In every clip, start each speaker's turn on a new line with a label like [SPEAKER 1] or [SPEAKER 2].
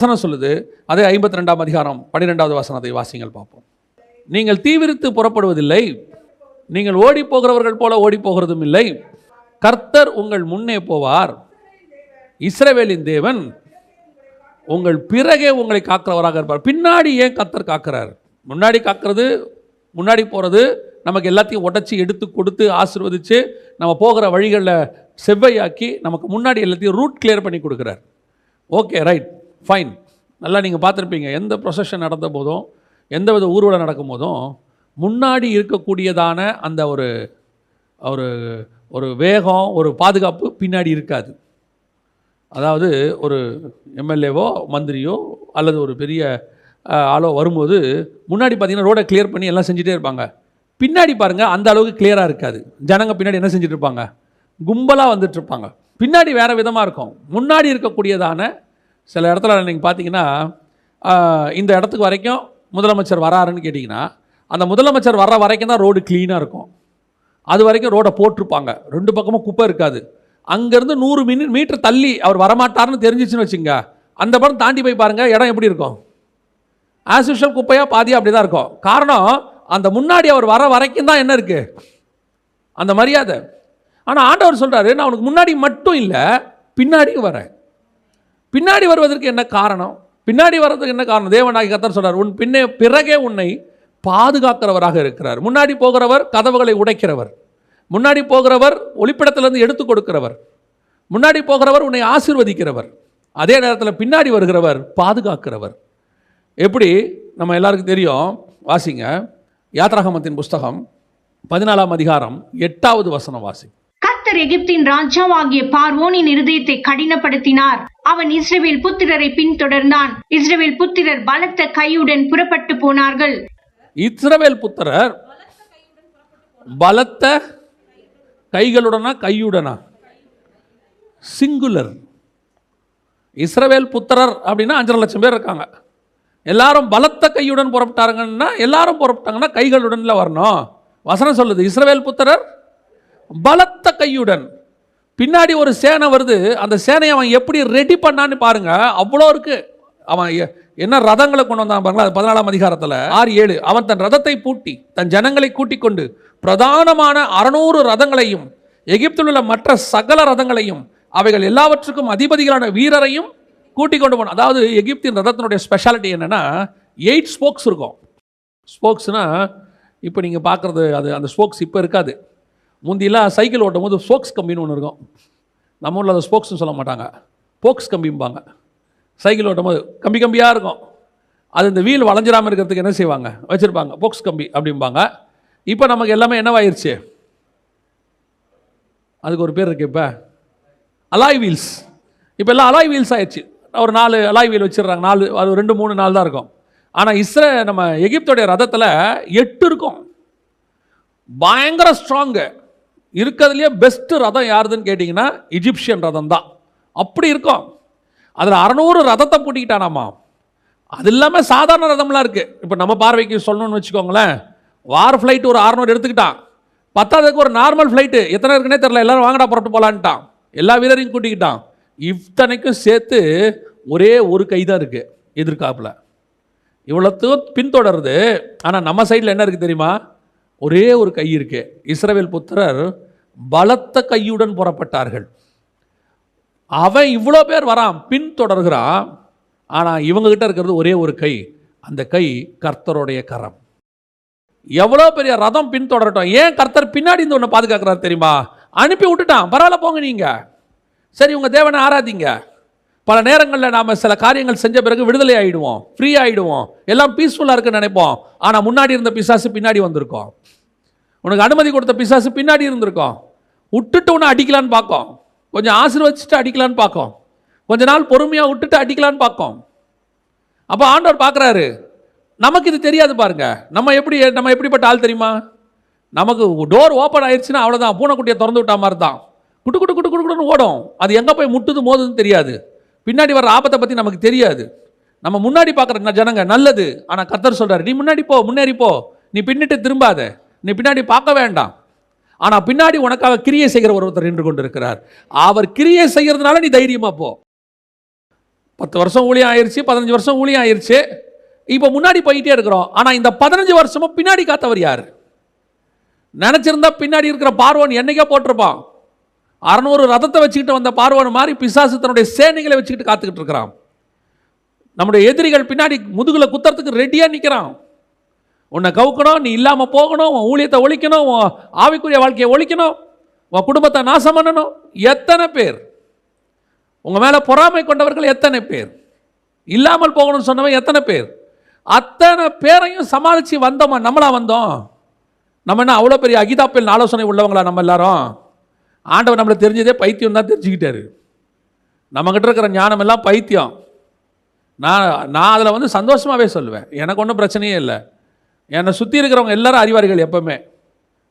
[SPEAKER 1] வசனம் சொல்லுது. அதே ஐம்பத்தி ரெண்டாம் அதிகாரம் பன்னிரெண்டாவது வசனத்தை வாசிங்கள் பார்ப்போம். நீங்கள் தீவிரித்து புறப்படுவதில்லை. நீங்கள் ஓடி போகிறவர்கள் போல ஓடி போகிறதும் இல்லை. கர்த்தர் உங்கள் முன்னே போவார். இஸ்ரவேலின் தேவன் உங்கள் பிறகே உங்களை காக்கிறவராக இருப்பார். பின்னாடி ஏன் கர்த்தர் காக்கிறார்? முன்னாடி காக்கிறது முன்னாடி போகிறது நமக்கு எல்லாத்தையும் உடச்சி எடுத்து கொடுத்து ஆசிர்வதித்து நம்ம போகிற வழிகளில் செவ்வையாக்கி நமக்கு முன்னாடி எல்லாத்தையும் ரூட் கிளியர் பண்ணி கொடுக்குறார். ஓகே ரைட் ஃபைன் நல்லா நீங்கள் பார்த்துருப்பீங்க. எந்த ப்ரொசஷன் நடந்த போதும் எந்த வித ஊர்வலம் நடக்கும் போதும் முன்னாடி இருக்கக்கூடியதான அந்த ஒரு ஒரு ஒரு வேகம் ஒரு பாதுகாப்பு பின்னாடி இருக்காது. அதாவது ஒரு எம்எல்ஏவோ மந்திரியோ அல்லது ஒரு பெரிய ஆளோ வரும்போது முன்னாடி பார்த்தீங்கன்னா ரோடை கிளியர் பண்ணி எல்லாம் செஞ்சுட்டே இருப்பாங்க. பின்னாடி பாருங்கள் அந்த அளவுக்கு கிளியராக இருக்காது. ஜனங்க பின்னாடி என்ன செஞ்சுட்டு இருப்பாங்க? கும்பலாக வந்துட்டுருப்பாங்க பின்னாடி வேறு விதமாக இருக்கும். முன்னாடி இருக்கக்கூடியதான சில இடத்துல நீங்கள் பார்த்தீங்கன்னா இந்த இடத்துக்கு வரைக்கும் முதலமைச்சர் வராருன்னு கேட்டிங்கன்னா அந்த முதலமைச்சர் வர்ற வரைக்கும் தான் ரோடு க்ளீனாக இருக்கும். அது வரைக்கும் ரோடை போட்டிருப்பாங்க. ரெண்டு பக்கமும் குப்பை இருக்காது. அங்கேருந்து நூறு மினி மீட்டர் தள்ளி அவர் வரமாட்டார்னு தெரிஞ்சிச்சுன்னு வச்சுங்க அந்த படம் தாண்டி போய் பாருங்கள் இடம் எப்படி இருக்கும்? ஆஸ் யூஷுவல் குப்பையாக பாதியாக அப்படி தான் இருக்கும். காரணம் அந்த முன்னாடி அவர் வர வரைக்கும் தான் என்ன இருக்குது அந்த மரியாதை. ஆனால் ஆண்டவர் சொல்கிறாரு நான் உனக்கு முன்னாடி மட்டும் இல்லை பின்னாடியும் வரேன். பின்னாடி வருவதற்கு என்ன காரணம்? பின்னாடி வர்றதுக்கு என்ன காரணம்? தேவனாகி கத்தர் சொல்கிறார் உன் பின்னே பிறகே உன்னை பாதுகாக்கிறவராக இருக்கிறார். முன்னாடி போகிறவர் கதவுகளை உடைக்கிறவர். முன்னாடி போகிறவர் ஒளிப்பிடத்திலிருந்து எடுத்து கொடுக்கிறவர். முன்னாடி போகிறவர் உன்னை ஆசீர்வதிக்கிறவர். அதே நேரத்தில் பின்னாடி வருகிறவர் பாதுகாக்கிறவர். எப்படி? நம்ம எல்லாருக்கும் தெரியும். வாசிங்க. யாத்ராகமத்தின் புஸ்தகம் பதினாலாம் அதிகாரம் எட்டாவது வசனம் வாசி.
[SPEAKER 2] கத்தர் எகிப்தின் ராஜாவாகிய பார்வோனின் இருதயத்தை கடினப்படுத்தினார். அவன் இஸ்ரேவேல் புத்திரரை பின்தொடர்ந்தான். இஸ்ரவேல் புத்திரர் பலத்த கையுடன் புறப்பட்டு போனார்கள்.
[SPEAKER 1] இஸ்ரவேல் புத்திரர் பலத்த கைகளுடனா கையுடனா? சிங்குலர் இஸ்ரவேல் புத்திரர் அப்படின்னா அஞ்சரை லட்சம் பேர் இருக்காங்க. எல்லாரும் பலத்த கையுடன் புறப்பட்டாருங்கன்னா எல்லாரும் புறப்பட்டாங்கன்னா கைகளுடன்ல வரணும். வசனம் சொல்லுது இஸ்ரவேல் புத்திரர் பலத்த கையுடன். பின்னாடி ஒரு சேனை வருது. அந்த சேனையை அவன் எப்படி ரெடி பண்ணான்னு பாருங்க. அவ்வளோ இருக்கு. அவன் எ- என்ன ரதங்களை கொண்டு வந்தான் பாருங்களா அது பதினாலாம் அதிகாரத்தில் ஆறு ஏழு. அவன் தன் ரதத்தை பூட்டி தன் ஜனங்களை கூட்டிக் கொண்டு பிரதானமான அறநூறு ரதங்களையும் எகிப்தில் உள்ள மற்ற சகல ரதங்களையும் அவைகள் எல்லாவற்றுக்கும் அதிபதிகளான வீரரையும் கூட்டிக் கொண்டு போன அதாவது எகிப்தின் ரதத்தினுடைய ஸ்பெஷாலிட்டி என்னன்னா எயிட் ஸ்போக்ஸ் இருக்கும். ஸ்போக்ஸ்னால் இப்போ நீங்கள் பார்க்குறது அது அந்த ஸ்போக்ஸ் இப்போ இருக்காது. முந்தியெல்லாம் சைக்கிள் ஓட்டும் போது ஸ்போக்ஸ் கம்பின்னு ஒன்று இருக்கும். நம்ம ஊரில் அதை ஸ்போக்ஸ்னு சொல்ல மாட்டாங்க. போக்ஸ் கம்பிம்பாங்க. சைக்கிள் ஓட்டும் போது கம்பி கம்பியாக இருக்கும். அது இந்த வீல் வளைஞ்சிராமல் இருக்கிறதுக்கு என்ன செய்வாங்க? வச்சுருப்பாங்க. போக்ஸ் கம்பி அப்படிம்பாங்க. இப்போ நமக்கு எல்லாமே என்னவாயிருச்சு? அதுக்கு ஒரு பேர் இருக்கு இப்போ. அலாய் வீல்ஸ் இப்போ எல்லாம் அலாய் வீல்ஸ் ஆயிடுச்சு ஒரு நாலு அலாய் வீல் வச்சிடுறாங்க நாலு அது ரெண்டு மூணு நாள் தான் இருக்கும். ஆனால் இஸ்ரே நம்ம எகிப்தோடைய ரதத்தில் எட்டு இருக்கும். பயங்கர ஸ்ட்ராங்கு இருக்கிறதுலையே பெஸ்ட்டு ரதம் யாருதுன்னு கேட்டிங்கன்னா இஜிப்சியன் ரதம் தான் அப்படி இருக்கும். அதில் அறநூறு ரதத்தை பூட்டிக்கிட்டானாமா? அது இல்லாமல் சாதாரண ரதம்லாம் இருக்குது இப்போ நம்ம பார்வைக்கு சொல்லணும்னு வச்சுக்கோங்களேன். வார் ஃப்ளைட் ஒரு அறநூறு எடுத்துக்கிட்டான். பத்தாவதுக்கு ஒரு நார்மல் ஃப்ளைட்டு எத்தனை இருக்குன்னே தெரில எல்லோரும் வாங்கடா புறப்பட்டு போகலான்ட்டான் எல்லா வீரரையும் கூட்டிக்கிட்டான். இத்தனைக்கும் சேர்த்து ஒரே ஒரு கை தான் இருக்குது எதிர்காப்பில். இவ்வளோத்தையும் பின்தொடருது. ஆனால் நம்ம சைடில் என்ன இருக்குது தெரியுமா? ஒரே ஒரு கை இருக்கு. இஸ்ரவேல் புத்திரர் பலத்த கையுடன் புறப்பட்டார்கள். அவன் இவ்வளோ பேர் வரான் பின்தொடர்கிறான் ஆனால் இவங்ககிட்ட இருக்கிறது ஒரே ஒரு கை. அந்த கை கர்த்தருடைய கரம். எவ்வளோ பெரிய ரதம் பின்தொடரட்டும். ஏன் கர்த்தர் பின்னாடி இந்த ஒன்று பாதுகாக்கிறார் தெரியுமா? அனுப்பி விட்டுட்டான். பரவாயில்ல போங்க நீங்கள் சரி உங்கள் தேவனை ஆராதிங்க. பல நேரங்களில் நாம் சில காரியங்கள் செஞ்ச பிறகு விடுதலை ஆகிடுவோம் ஃப்ரீ ஆகிடுவோம் எல்லாம் பீஸ்ஃபுல்லாக இருக்குன்னு நினைப்போம். ஆனால் முன்னாடி இருந்த பிசாசு பின்னாடி வந்திருக்கோம். உனக்கு அனுமதி கொடுத்த பிசாசு பின்னாடி இருந்திருக்கோம். விட்டுட்டு உன்னை அடிக்கலான்னு பார்க்கும். கொஞ்சம் ஆசீர்வச்சிட்டு அடிக்கலான்னு பார்க்கும். கொஞ்ச நாள் பொறுமையாக விட்டுட்டு அடிக்கலான்னு பார்க்கும். அப்போ ஆண்டவர் பார்க்குறாரு. நமக்கு இது தெரியாது பாருங்க. நம்ம எப்படி நம்ம எப்படிப்பட்ட ஆள் தெரியுமா? நமக்கு டோர் ஓப்பன் ஆயிடுச்சுன்னா அவ்வளோதான் பூனைக்குட்டியை திறந்து விட்டா மாதிரி தான் குட்டு குட்டு குட்டு குட்டு குட்டுன்னு ஓடும். அது எங்கே போய் முட்டுது மோதுன்னு தெரியாது. பின்னாடி வர ஆபத்தை பற்றி நமக்கு தெரியாது. நம்ம முன்னாடி பார்க்குற ஜனங்க நல்லது. ஆனால் கர்த்தர் சொல்கிறார் நீ முன்னாடி போ முன்னேறி போ. நீ பின்னிட்டு திரும்பாத. நீ பின்னாடி பார்க்க வேண்டாம். ஆனால் பின்னாடி உனக்காக கிரியை செய்கிற ஒருத்தர் நின்று கொண்டு இருக்கிறார் அவர் கிரியை செய்கிறதுனால நீ தைரியமாக போ. பத்து வருஷம் ஊழியம் ஆயிருச்சு பதினஞ்சு வருஷம் ஊழியம் ஆயிருச்சு. இப்போ முன்னாடி போயிட்டே இருக்கிறோம். ஆனால் இந்த பதினஞ்சு வருஷமும் பின்னாடி காத்தவர் யார்? நினச்சிருந்தா பின்னாடி இருக்கிற பார்வன் என்னைக்கே போட்டிருப்பான். அறநூறு ரதத்தை வச்சுக்கிட்டு வந்த பார்வன் மாதிரி பிசாசு தன்னுடைய சேனைகளை வச்சுக்கிட்டு காத்துக்கிட்டு இருக்கிறான். நம்முடைய எதிரிகள் பின்னாடி முதுகில் குத்துறதுக்கு ரெடியாக நிற்கிறான் உன்னை கவுக்கணும் நீ இல்லாமல் போகணும் உன் ஊழியத்தை ஒழிக்கணும் உன் ஆவிக்குரிய வாழ்க்கையை ஒழிக்கணும் உன் குடும்பத்தை நாசம் பண்ணணும். எத்தனை பேர்? உங்கள் மேலே பொறாமை கொண்டவர்கள் எத்தனை பேர்? இல்லாமல் போகணும்னு சொன்னவன் எத்தனை பேர்? அத்தனை பேரையும் சமாளித்து வந்தோமா? நம்மளா வந்தோம். நம்ம என்ன அவ்வளோ பெரிய அகிதாப்பில் ஆலோசனை உள்ளவங்களா நம்ம எல்லாரும்? ஆண்டவர் நம்மளை தெரிஞ்சதே பைத்தியம் தான் தெரிஞ்சுக்கிட்டாரு. நம்மக்கிட்ட இருக்கிற ஞானம் எல்லாம் பைத்தியம். நான் நான் அதில் வந்து சந்தோஷமாகவே சொல்லுவேன். எனக்கு ஒன்றும் பிரச்சனையே இல்லை. என்னை சுற்றி இருக்கிறவங்க எல்லாரும் அறிவாளிகள் எப்பவுமே.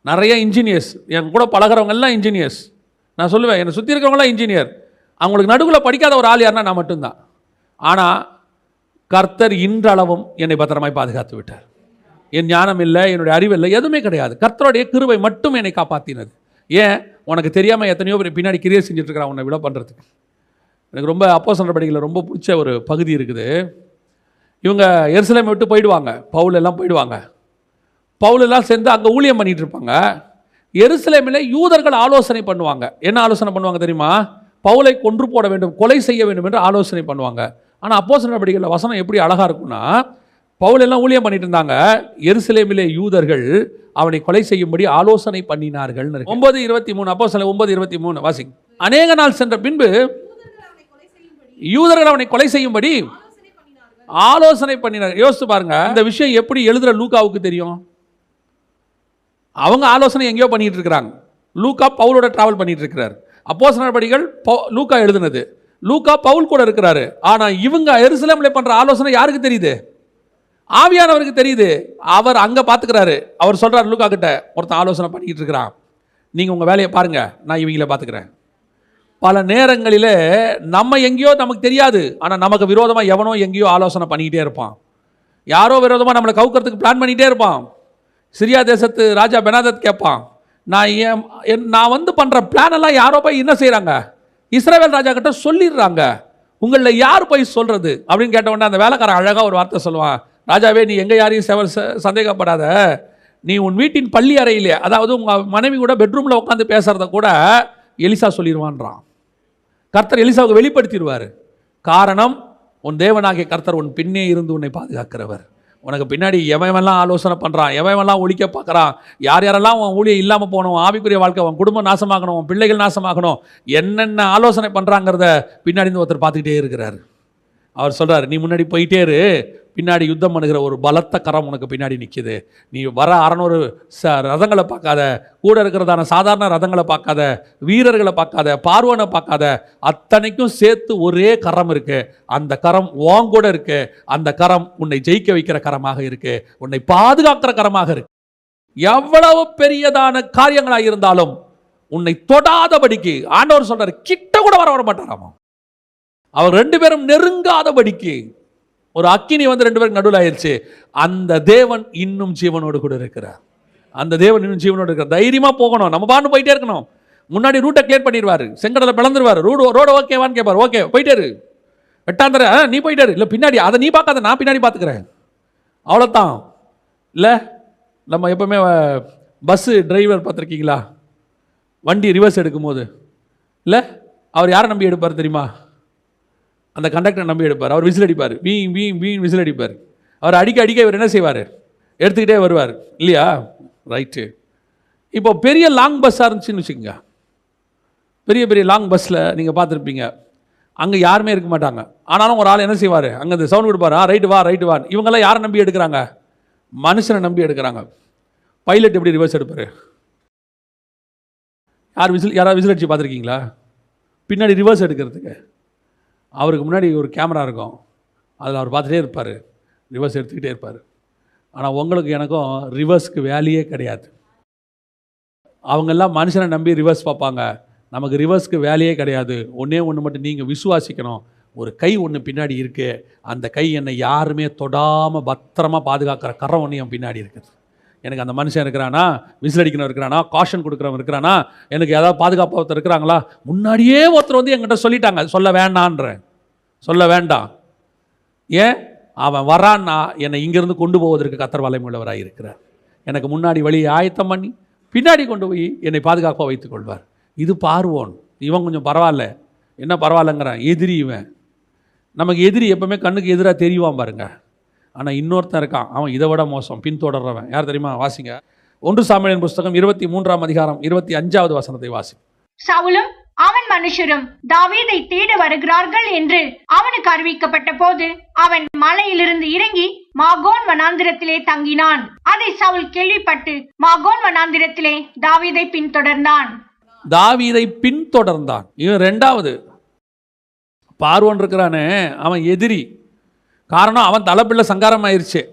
[SPEAKER 1] நிறைய இன்ஜினியர்ஸ் என் கூட பழகுறவங்க எல்லாம் இன்ஜினியர்ஸ் நான் சொல்லுவேன் என்னை சுற்றி இருக்கிறவங்களாம் இன்ஜினியர் அவங்களுக்கு நடுவில் படிக்காத ஒரு ஆள் யாருன்னா நான் மட்டும்தான். ஆனால் கர்த்தர் இன்றளவும் என்னை பத்திரமாய் பாதுகாத்து விட்டார். என் ஞானம் இல்லை என்னுடைய அறிவு இல்லை எதுவுமே கிடையாது. கர்த்தருடைய கிருவை மட்டும் என்னை காப்பாற்றினது ஏன்? உனக்கு தெரியாமல் எத்தனையோ பேர் பின்னாடி கிரியர் செஞ்சுட்ருக்கிறான் உன்னை விட பண்ணுறதுக்கு எனக்கு ரொம்ப அப்போ நடவடிக்கையில் ரொம்ப பிடிச்ச ஒரு பகுதி இருக்குது. இவங்க எருசலேமை விட்டு போயிடுவாங்க. பவுல் எல்லாம் போயிடுவாங்க. பவுல் எல்லாம் சேர்ந்து அங்கே ஊழியம் பண்ணிகிட்ருப்பாங்க இருப்பாங்க எருசலேமில் யூதர்கள் ஆலோசனை பண்ணுவாங்க. என்ன ஆலோசனை பண்ணுவாங்க தெரியுமா? பவுலை கொன்று போட வேண்டும் கொலை செய்ய வேண்டும் என்று ஆலோசனை பண்ணுவாங்க. ஆனால் அப்போ நடவடிக்கையில் வசனம் எப்படி அழகாக இருக்கும்னா பவுல் எல்லாம் ஊழியம் பண்ணிட்டு இருந்தாங்க. எருசலேமிலே யூதர்கள் அவனை கொலை செய்யும்படி ஆலோசனை பண்ணினார்கள் ஒன்பது இருபத்தி மூணு அப்போ சில ஒன்பது இருபத்தி மூணு வாசிங் அநேக நாள் சென்ற பின்பு யூதர்கள் அவனை கொலை செய்யும்படி ஆலோசனை பண்ணினார். யோசித்து பாருங்க இந்த விஷயம் எப்படி எழுதுற லூக்காவுக்கு தெரியும்? அவங்க ஆலோசனை எங்கேயோ பண்ணிட்டு இருக்கிறாங்க. லூக்கா பவுலோட டிராவல் பண்ணிட்டு இருக்கிறார். அப்போ நடவடிக்கைகள் லூக்கா எழுதுனது. லூக்கா பவுல் கூட இருக்கிறாரு. ஆனா இவங்க எருசலேம்ல பண்ற ஆலோசனை யாருக்கு தெரியுது? ஆவியானவருக்கு தெரியுது. அவர் அங்கே பார்த்துக்கிறாரு அவர் சொல்கிறார் லூக்கா கிட்ட ஒருத்தன் ஆலோசனை பண்ணிக்கிட்டு இருக்கிறான். நீங்கள் உங்கள் வேலையை பாருங்கள் நான் இவங்கள பார்த்துக்கிறேன் பல நேரங்களில் நம்ம எங்கேயோ நமக்கு தெரியாது. ஆனால் நமக்கு விரோதமாக எவனோ எங்கேயோ ஆலோசனை பண்ணிக்கிட்டே இருப்பான். யாரோ விரோதமாக நம்மளை கவுக்கிறதுக்கு பிளான் பண்ணிகிட்டே இருப்பான். சிரியா தேசத்து ராஜா பெனாதத் கேட்பான். நான் ஏன் என் நான் வந்து பண்ணுற பிளான் எல்லாம் யாரோ போய் என்ன செய்கிறாங்க இஸ்ரேல் ராஜா கிட்ட சொல்லிடுறாங்க. உங்களில் யார் போய் சொல்கிறது அப்படின்னு கேட்ட உடனே அந்த வேலைக்காரன் அழகாக ஒரு வார்த்தை சொல்லுவான். ராஜாவே நீ எங்கே யாரையும் செவ ச- சந்தேகப்படாத. நீ உன் வீட்டின் பள்ளி அறையிலே அதாவது உங்கள் மனைவி கூட பெட்ரூமில் உட்காந்து பேசுகிறத கூட எலிசா சொல்லிடுவான்றான் கர்த்தர் எலிசாவுக்கு வெளிப்படுத்திடுவார். காரணம் உன் தேவனாகிய கர்த்தர் உன் பின்னே இருந்து உன்னை பாதுகாக்கிறவர். உனக்கு பின்னாடி எவன்லாம் ஆலோசனை பண்ணுறான் எவன்லாம் ஒழிக்க பார்க்குறான் யார் யாரெல்லாம் உன் ஊழியம் இல்லாமல் போகணும் ஆவிக்குரிய வாழ்க்கை உன் குடும்பம் நாசமாகணும் உன் பிள்ளைகள் நாசமாகணும் என்னென்ன ஆலோசனை பண்ணுறாங்கிறத பின்னாடி இருந்து ஒருத்தர் பார்த்துக்கிட்டே இருக்கிறார். அவர் சொல்கிறார் நீ முன்னாடி போயிட்டே இரு பின்னாடி யுத்தம் பண்ணுகிற ஒரு பலத்த கரம் உனக்கு பின்னாடி நிற்கிது நீ வர அறநூறு ச ரதங்களை பார்க்காத கூட இருக்கிறதான சாதாரண ரதங்களை பார்க்காத வீரர்களை பார்க்காத பார்வனை பார்க்காத அத்தனைக்கும் சேர்த்து ஒரே கரம் இருக்கு. அந்த கரம் உன் கூட இருக்கு. அந்த கரம் உன்னை ஜெயிக்க வைக்கிற கரமாக இருக்கு. உன்னை பாதுகாக்கிற கரமாக இருக்கு. எவ்வளவு பெரியதான காரியங்களாக இருந்தாலும் உன்னை தொடாதபடிக்கு ஆண்டவர் சொல்றாரு கிட்ட கூட வர வர மாட்டாராமா? அவர் ரெண்டு பேரும் நெருங்காதபடிக்கு ஒரு அக்கினி வந்து ரெண்டு பேருக்கு நடுவில் ஆயிடுச்சு அந்த தேவன் இன்னும் ஜீவனோடு கூட இருக்கிறார். அந்த தேவன் இன்னும் ஜீவனோடு இருக்கிறார். தைரியமாக போகணும். நம்ம பாட்டு போயிட்டே இருக்கணும். முன்னாடி ரூட்டை கிளியர் பண்ணிடுவாரு. செங்கடலை பிளந்துருவாரு. ரூடு ரோடு ஓகேவான்னு கேட்பார். ஓகே போயிட்டாரு வெட்டாந்தர ஆ, நீ போயிட்டாரு இல்லை பின்னாடி. அதை நீ பார்க்காத. நான் பின்னாடி பார்த்துக்கிறேன். அவ்வளோதான் இல்லை நம்ம எப்பவுமே பஸ்ஸு டிரைவர் பார்த்துருக்கீங்களா? வண்டி ரிவர்ஸ் எடுக்கும்போது. இல்லை அவர் யாரை நம்பி எடுப்பார் தெரியுமா? அந்த கண்டக்டரை நம்பி எடுப்பார். அவர் விசில் அடிப்பார். வீ வீ வீண் விசில் அடிப்பார். அவர் அடிக்க அடிக்க இவர் என்ன செய்வார்? எடுத்துக்கிட்டே வருவார். இல்லையா? ரைட்டு இப்போ பெரிய லாங் பஸ்ஸாக இருந்துச்சுன்னு வச்சுக்கோங்க. பெரிய பெரிய லாங் பஸ்ஸில் நீங்கள் பார்த்துருப்பீங்க. அங்கே யாருமே இருக்க மாட்டாங்க. ஆனாலும் ஒரு ஆள் என்ன செய்வார்? அங்கே இந்த சவுண்ட் கொடுப்பார். ஆ ரைட்டு வா ரைட்டு வா. இவங்கெல்லாம் யாரை நம்பி எடுக்கிறாங்க? மனுஷனை நம்பி எடுக்கிறாங்க. பைலட் எப்படி ரிவர்ஸ் எடுப்பார்? யார் விசில் யாராவது விசில் அடிச்சு பார்த்துருக்கீங்களா? பின்னாடி ரிவர்ஸ் எடுக்கிறதுக்கு. அவருக்கு முன்னாடி ஒரு கேமரா இருக்கும். அதில் அவர் பார்த்துட்டே இருப்பார். ரிவர்ஸ் எடுத்துக்கிட்டே இருப்பார். ஆனால் உங்களுக்கு எனக்கும் ரிவர்ஸ்க்கு வேலையே கிடையாது. அவங்கெல்லாம் மனுஷனை நம்பி ரிவர்ஸ் பார்ப்பாங்க. நமக்கு ரிவர்ஸ்க்கு வேலையே கிடையாது. ஒன்றே ஒன்று மட்டும் நீங்கள் விசுவாசிக்கணும். ஒரு கை ஒன்று பின்னாடி இருக்குது அந்த கை என்னை யாருமே தொடாமல் பத்திரமா பாதுகாக்கிற கரம் ஒன்று என் பின்னாடி இருக்குது. எனக்கு அந்த மனுஷன் இருக்கிறானா? விசில் அடிக்கணும் இருக்கிறானா? காஷன் கொடுக்குறவன் இருக்கிறானா? எனக்கு ஏதாவது பாதுகாப்பு ஒருத்தர் இருக்கிறாங்களா? முன்னாடியே ஒருத்தர் வந்து என்கிட்ட சொல்லிட்டாங்க. சொல்ல வேண்டான்றேன். சொல்ல வேண்டாம். ஏன்? அவன் வரான்னா என்னை இங்கேருந்து கொண்டு போவதற்கு கத்தர் வலைமுள்ளவராக இருக்கிறார். எனக்கு முன்னாடி வழியை ஆயத்தம் பண்ணி பின்னாடி கொண்டு போய் என்னை பாதுகாப்பாக வைத்துக் கொள்வார். இது பார்வோன். இவன் கொஞ்சம் பரவாயில்ல. என்ன பரவாயில்லங்கிறான்? எதிரி இவன். நமக்கு எதிரி எப்பவுமே கண்ணுக்கு எதிராக தெரியுவான் பாருங்கள் ஆனால் இன்னொருத்தன் இருக்கான். அவன் இதை விட மோசம். பின்தொடர்றவன் யார் தெரியுமா? வாசிங்க. ஒன்று சாமியலின் புஸ்தகம் இருபத்தி மூன்றாம் அதிகாரம் இருபத்தி அஞ்சாவது வசனத்தை வாசி
[SPEAKER 2] சவுலும் அவன் மனுஷரும் தாவீதை தேட வருகிறார்கள் என்று அவனுக்கு அறிவிக்கப்பட்ட போது அவன் மலையிலிருந்து இறங்கி மாகோன் வனாந்திரத்திலே தங்கினான். அதை சவுல் கேள்விப்பட்டு மாகோன் வனாந்திரத்திலே தாவீதை பின்தொடர்ந்தான்.
[SPEAKER 1] தாவீதை பின்தொடர்ந்தான். இவன் ரெண்டாவது. பார்வோன் இருக்கிறானே. அவன் எதிரி. காரணம் அவன் தலைப்பிள்ளை சங்காரம் ஆயிடுச்சு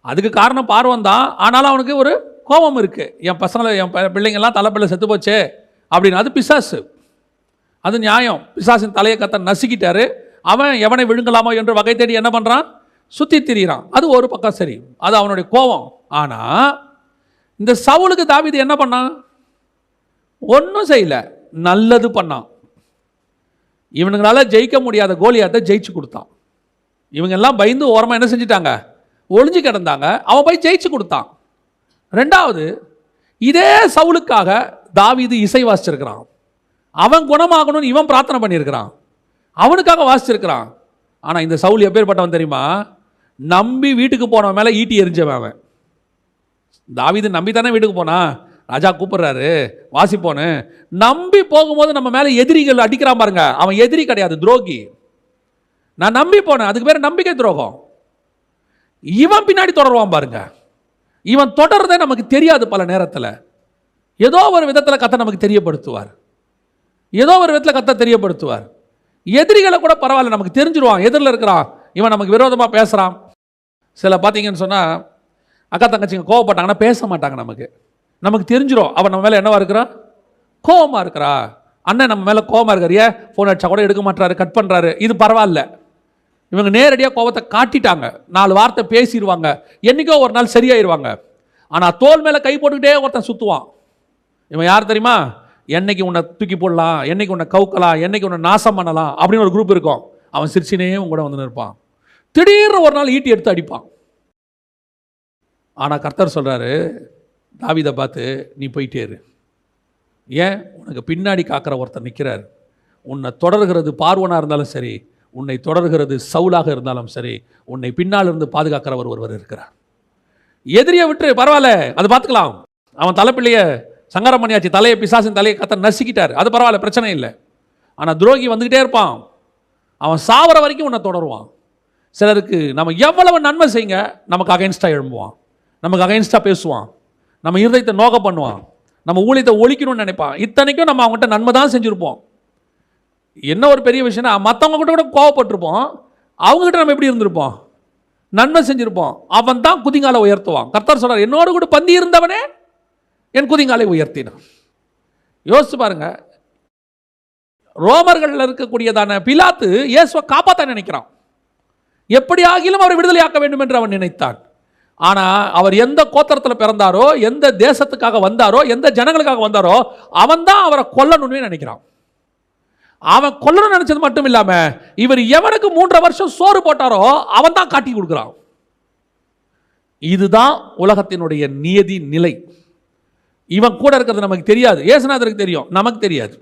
[SPEAKER 1] அதுக்கு காரணம் பார்வம் தான். ஆனாலும் அவனுக்கு ஒரு கோபம் இருக்குது என் பசங்களை என் ப- பிள்ளைங்கெல்லாம் தலைப்பிள்ளை செத்து போச்சே அப்படின்னு. அது பிசாசு. அது நியாயம். பிசாசின் தலையை கத்த நசுக்கிட்டாரு. அவன் எவனை விழுங்கலாமோ என்று வகை தேடி என்ன பண்ணுறான் சுற்றி திரியிறான். அது ஒரு பக்கம் சரி. அது அவனுடைய கோபம். ஆனால் இந்த சவுலுக்கு தாவிது என்ன பண்ணான்? ஒன்றும் செய்யல. நல்லது பண்ணான். இவனுங்களால் ஜெயிக்க முடியாத கோலியாத்தை ஜெயிச்சு கொடுத்தான். இவங்க எல்லாம் பயந்து ஓரமாக என்ன செஞ்சிட்டாங்க? ஒளிஞ்சு கிடந்தாங்க. அவன் போய் ஜெயிச்சு கொடுத்தான். ரெண்டாவது இதே சவுலுக்காக தாவிது இசை வாசிச்சிருக்கிறான். அவன் குணமாகணும்னு இவன் பிரார்த்தனை பண்ணியிருக்கிறான். அவனுக்காக வாசிச்சிருக்கிறான். ஆனால் இந்த சவுல் எப்பேற்பட்டவன் தெரியுமா? நம்பி வீட்டுக்கு போனவன் மேலே ஈட்டி எரிஞ்சவன் அவன். தாவீது நம்பி தானே வீட்டுக்கு போனான் ராஜா கூப்பிடுறாரு வாசிப்போன்னு. நம்பி போகும்போது நம்ம மேலே எதிரிகள் அடிக்கிறான் பாருங்க. அவன் எதிரி கிடையாது துரோகி. நான் நம்பி போனேன். அதுக்கு பேர் நம்பிக்கை துரோகம். இவன் பின்னாடி தொடருவான் பாருங்க. இவன் தொடர்றதே நமக்கு தெரியாது பல நேரத்தில். ஏதோ ஒரு விதத்தில் கத்தை நமக்கு தெரியப்படுத்துவார். ஏதோ ஒரு விதத்தில் கத்தை தெரியப்படுத்துவார். எதிரிகளை கூட பரவாயில்ல நமக்கு தெரிஞ்சிருவான். எதிரில் இருக்கிறான். இவன் நமக்கு விரோதமாக பேசுகிறான் சில பார்த்தீங்கன்னு சொன்னால் அக்கா தங்கச்சிங்க கோவப்பட்டாங்கன்னா பேச மாட்டாங்க நமக்கு. நமக்கு தெரிஞ்சிடும் அவன் நம்ம மேலே என்னவா இருக்கிறா? கோவமாக இருக்கிறா. அண்ணன் நம்ம மேலே கோவமாக இருக்காரு. ஏன்? ஃபோன் அடிச்சா கூட எடுக்க மாட்டாரு கட் பண்ணுறாரு இது பரவாயில்ல. இவங்க நேரடியாக கோவத்தை காட்டிட்டாங்க. நாலு வார்த்தை பேசிடுவாங்க என்னைக்கோ ஒரு நாள் சரியாயிருவாங்க. ஆனால் தோல் மேலே கை போட்டுக்கிட்டே ஒருத்தன் சுற்றுவான் இவன் யார் தெரியுமா? என்னைக்கு உன்னை தூக்கி போடலாம் என்னைக்கு உன்னை கவுக்கலாம் என்னைக்கு உன்னை நாசம் பண்ணலாம் அப்படின்னு ஒரு குரூப் இருக்கும். அவன் சிரிச்சினே உங்க கூட வந்து நிற்பான். திடீர்னு ஒரு நாள் ஈட்டி எடுத்து அடிப்பான். ஆனால் கர்த்தர் சொல்கிறாரு தாவிதை பார்த்து நீ போயிட்டேரு ஏன்? உனக்கு பின்னாடி காக்கிற ஒருத்தர் நிற்கிறார் உன்னை தொடர்கிறது பார்வனாக இருந்தாலும் சரி உன்னை தொடர்கிறது சவுலாக இருந்தாலும் சரி உன்னை பின்னால் இருந்து பாதுகாக்கிறவர் ஒருவர் இருக்கிறார். எதிரியை விட்டு பரவாயில்ல அது பார்த்துக்கலாம். அவன் தலைப்பிள்ளைய சங்கரம் பண்ணியாச்சு தலையை பிசாசின் தலையை கத்த நசுக்கிட்டார். அது பரவாயில்ல பிரச்சனை இல்லை. ஆனால் துரோகி வந்துக்கிட்டே இருப்பான். அவன் சாவர வரைக்கும் உன்னை தொடருவான். சிலருக்கு நம்ம எவ்வளவு நன்மை செய்யுங்க நமக்கு அகைன்ஸ்டாக எழும்புவான். நமக்கு அகைன்ஸ்டாக பேசுவான். நம்ம இருதயத்தை நோக்க பண்ணுவான். நம்ம ஊழியத்தை ஒழிக்கணும்னு நினைப்பான். இத்தனைக்கும் நம்ம அவங்ககிட்ட நன்மை தான் செஞ்சுருப்போம். என்ன ஒரு பெரிய விஷயம்னா மற்றவங்க கூட கூட கோவப்பட்டிருப்போம். அவங்ககிட்ட நம்ம எப்படி இருந்திருப்போம்? நன்மை செஞ்சுருப்போம். அவன் தான் குதிங்காலை உயர்த்துவான். கர்த்தர் சொல்கிறார் என்னோடு கூட பந்தி இருந்தவனே என் குதிங்காலை உயர்த்தினான். யோசிச்சு பாருங்க. ரோமர்களில் இருக்கக்கூடியதான பிலாத்து இயேசுவை காப்பாற்ற நினைக்கிறான். எப்படி ஆகிலும் அவரை விடுதலையாக்க வேண்டும் என்று அவன் நினைத்தான். ஆனால் அவர் எந்த கோத்திரத்தில் பிறந்தாரோ எந்த தேசத்துக்காக வந்தாரோ எந்த ஜனங்களுக்காக வந்தாரோ அவன் தான் அவரை கொல்லணும்னு நினைக்கிறான். அவன் கொல்லணும்னு நினச்சது மட்டும் இல்லாமல் இவர் எவனுக்கு மூன்றரை வருஷம் சோறு போட்டாரோ அவன் தான் காட்டி கொடுக்குறான். இதுதான் உலகத்தினுடைய நியதி நிலை. இவன் கூட இருக்கிறது நமக்கு தெரியாது. ஏசுநாதருக்கு தெரியும். நமக்கு தெரியாது.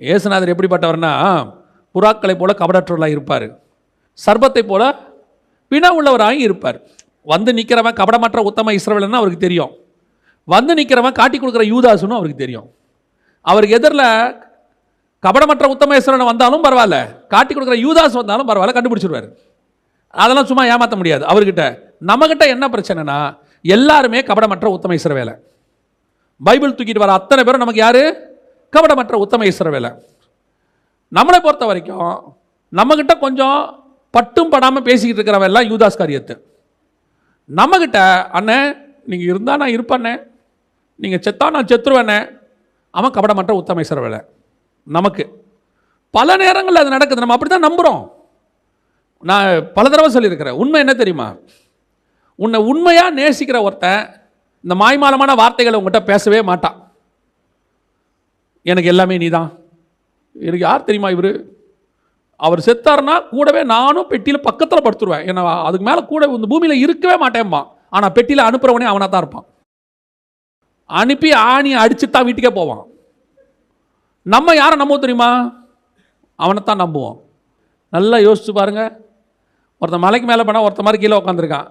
[SPEAKER 1] ஏசுநாதர் எப்படிப்பட்டவர்னா புறாக்களை போல கபடற்றவர்களாக இருப்பார். சர்பத்தை போல பிண உள்ளவராகி இருப்பார். வந்து நிற்கிறவன் கபடமற்ற உத்தம இஸ்ரவேலன்னு அவருக்கு தெரியும். வந்து நிற்கிறவன் காட்டி கொடுக்குற யூதாசுன்னு அவருக்கு தெரியும். அவருக்கு எதிரில் கபடமற்ற உத்தமேஸ்வரன் வந்தாலும் பரவாயில்ல. காட்டி கொடுக்குற யூதாஸ் வந்தாலும் பரவாயில்ல கண்டுபிடிச்சிருவார். அதெல்லாம் சும்மா ஏமாற்ற முடியாது. அவர்கிட்ட நம்மகிட்ட என்ன பிரச்சனைனா எல்லாருமே கபடமற்ற உத்தமேஸ்வர வேலை. பைபிள் தூக்கிட்டு வர அத்தனை பேரும் நமக்கு யார்? கபடமற்ற உத்தமேஸ்வர வேலை. நம்மளை பொறுத்த வரைக்கும் நம்மக்கிட்ட கொஞ்சம் பட்டும் படாமல் பேசிக்கிட்டு இருக்கிறவன் எல்லாம் யூதாஸ் காரியத்து. நம்மக்கிட்ட அண்ணே நீங்கள் இருந்தால் நான் இருப்பண்ணே நீங்கள் செத்தா நான் செத்துருவேண்ணே அவன் கபடமற்ற உத்தமேஸ்வர வேலை. நமக்கு. பல நேரங்களில் அது நடக்குது. நம்ம அப்படி தான் நம்புகிறோம் நான் பல தடவை சொல்லியிருக்கிறேன். உண்மை என்ன தெரியுமா? உன்னை உண்மையாக நேசிக்கிற ஒருத்தன் இந்த மாய்மாலமான வார்த்தைகளை உங்கள்கிட்ட பேசவே மாட்டான். எனக்கு எல்லாமே நீ தான் எனக்கு யார் தெரியுமா இவர்? அவர் செத்தார்னா கூடவே நானும் பெட்டியில் பக்கத்தில் படுத்துருவேன். ஏன்னா அதுக்கு மேலே கூட இந்த பூமியில் இருக்கவே மாட்டேன்பான் ஆனால் பெட்டியில் அனுப்புறவனே அவனாக தான் இருப்பான். அனுப்பி ஆணி அடிச்சு தான் வீட்டுக்கே போவான். நம்ம யாரை நம்புவோம் தெரியுமா? அவனைத்தான் நம்புவோம். நல்லா யோசிச்சு பாருங்கள் ஒருத்தன் மலைக்கு மேலே போனால் ஒருத்தன் மாதிரி கீழே உட்காந்துருக்கான்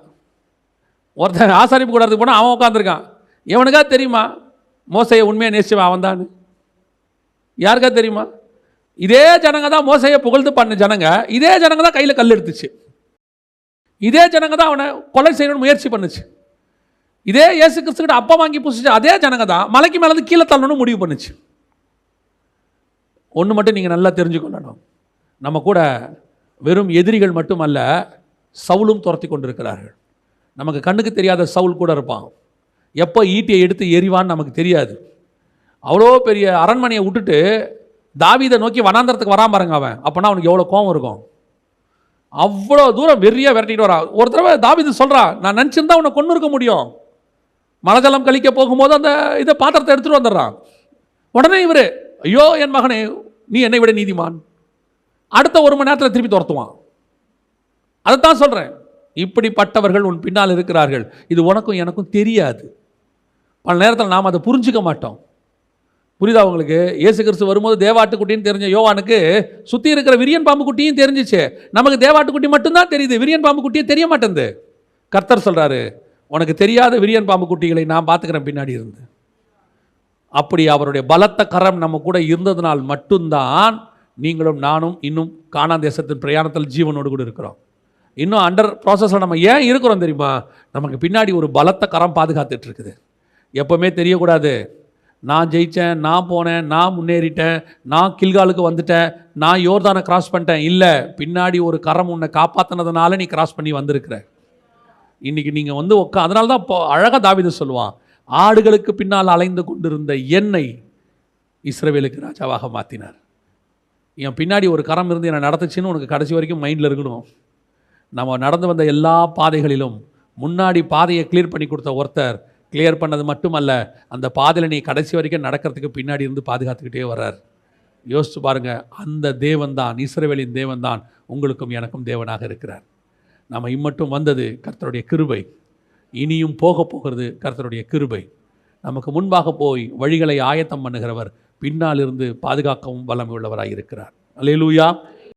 [SPEAKER 1] ஒருத்தன் ஆசாரிப்பு கூடறதுக்கு போனால் அவன் உட்காந்துருக்கான் எவனுக்கா தெரியுமா? மோசையை உண்மையை நேசிவன் அவன் தான் யாருக்கா தெரியுமா? இதே ஜனங்க தான் மோசையை புகழ்ந்து பண்ண ஜனங்க. இதே ஜனங்க தான் கையில் கல் எடுத்துச்சு. இதே ஜனங்க தான் அவனை கொலை செய்யணும்னு முயற்சி பண்ணுச்சு. இதே இயேசு கிறிஸ்துக்கிட்ட அப்பா வாங்கி புசிச்சு அதே ஜனங்க தான் மலைக்கு மேலேருந்து கீழே தள்ளணும்னு முடிவு பண்ணுச்சு. ஒன்று மட்டும் நீங்கள் நல்லா தெரிஞ்சுக்கொள்ளணும். நம்ம கூட வெறும் எதிரிகள் மட்டுமல்ல சவுலும் துரத்தி கொண்டிருக்கிறார்கள். நமக்கு கண்ணுக்கு தெரியாத சவுல் கூட இருப்பான். எப்போ ஈட்டியை எடுத்து எரிவான்னு நமக்கு தெரியாது. அவ்வளோ பெரிய அரண்மனையை விட்டுட்டு தாவிதை நோக்கி வனாந்தரத்துக்கு வராம பாருங்க அவன். அப்போனா அவனுக்கு எவ்வளோ கோவம் இருக்கும். அவ்வளோ தூரம் வெறியாக விரட்டிட்டு வரான் ஒரு தடவை தாவிது சொல்கிறான் நான் நினச்சிருந்தா உன்னை கொண்டு இருக்க முடியும். மலஜலம் கழிக்க போகும்போது அந்த இதை பாத்திரத்தை எடுத்துகிட்டு வந்துடுறான். உடனே இவர் ஐயோ என் மகனே நீ என்னை விட நீதிமான். அடுத்த ஒரு மணி நேரத்தில் திருப்பி துரத்துவான். அதைத்தான் சொல்கிறேன் இப்படிப்பட்டவர்கள் உன் பின்னால் இருக்கிறார்கள். இது உனக்கும் எனக்கும் தெரியாது. பல நேரத்தில் நாம் அதை புரிஞ்சுக்க மாட்டோம். புரியுதா உங்களுக்கு? இயேசு கிறிஸ்து வரும்போது தேவாட்டுக்குட்டின்னு தெரிஞ்ச யோவானுக்கு சுற்றி இருக்கிற விரியன் பாம்பு குட்டியும் தெரிஞ்சிச்சு. நமக்கு தேவாட்டுக்குட்டி மட்டும்தான் தெரியுது. விரியன் பாம்பு குட்டியே தெரிய மாட்டேங்குது. கர்த்தர் சொல்கிறாரு உனக்கு தெரியாத விரியன் பாம்பு குட்டிகளை நான் பார்த்துக்கிறேன் பின்னாடி இருந்து. அப்படி அவருடைய பலத்த கரம் நம்ம கூட இருந்ததுனால் மட்டும்தான் நீங்களும் நானும் இன்னும் காணா தேசத்தின் பிரயாணத்தில் ஜீவனோடு கூட இருக்கிறோம். இன்னும் அண்டர் ப்ராசஸில் நம்ம ஏன் இருக்கிறோம் தெரியுமா? நமக்கு பின்னாடி ஒரு பலத்த கரம் பாதுகாத்துட்டு இருக்குது எப்போவுமே தெரியக்கூடாது. நான் ஜெயித்தேன் நான் போனேன் நான் முன்னேறிட்டேன் நான் கில்காலுக்கு வந்துட்டேன் நான் யோர்தானை கிராஸ் பண்ணிட்டேன். இல்லை பின்னாடி ஒரு கரம் உன்னை காப்பாற்றினதுனால நீ கிராஸ் பண்ணி வந்திருக்கிற. இன்றைக்கி நீங்கள் வந்து உட்கா அதனால தான் இப்போ அழகாக தாவித சொல்லுவான். ஆடுகளுக்கு பின்னால் அலைந்து கொண்டிருந்த என்னை இஸ்ரவேலுக்கு ராஜாவாக மாற்றினார் என் பின்னாடி ஒரு கரம் இருந்து என்னை நடத்துச்சுன்னு உனக்கு கடைசி வரைக்கும் மைண்டில் இருக்கணும். நம்ம நடந்து வந்த எல்லா பாதைகளிலும் முன்னாடி பாதையை கிளியர் பண்ணி கொடுத்த ஒருத்தர் கிளியர் பண்ணது மட்டுமல்ல அந்த பாதையில் நீ கடைசி வரைக்கும் நடக்கிறதுக்கு பின்னாடி இருந்து பாதுகாத்துக்கிட்டே வர்றார். யோசித்து பாருங்கள் அந்த தேவன் தான் இஸ்ரவேலின் தேவன் தான் உங்களுக்கும் எனக்கும் தேவனாக இருக்கிறார். நம்ம இம்மட்டும் வந்தது கர்த்தருடைய கிருபை. இனியும் போக போகிறது கர்த்தருடைய கிருபை. நமக்கு முன்பாக போய் வழிகளை ஆயத்தம் பண்ணுகிறவர் பின்னால் இருந்து பாதுகாக்கவும் வல்லமை உள்ளவராக இருக்கிறார் அல்லேலூயா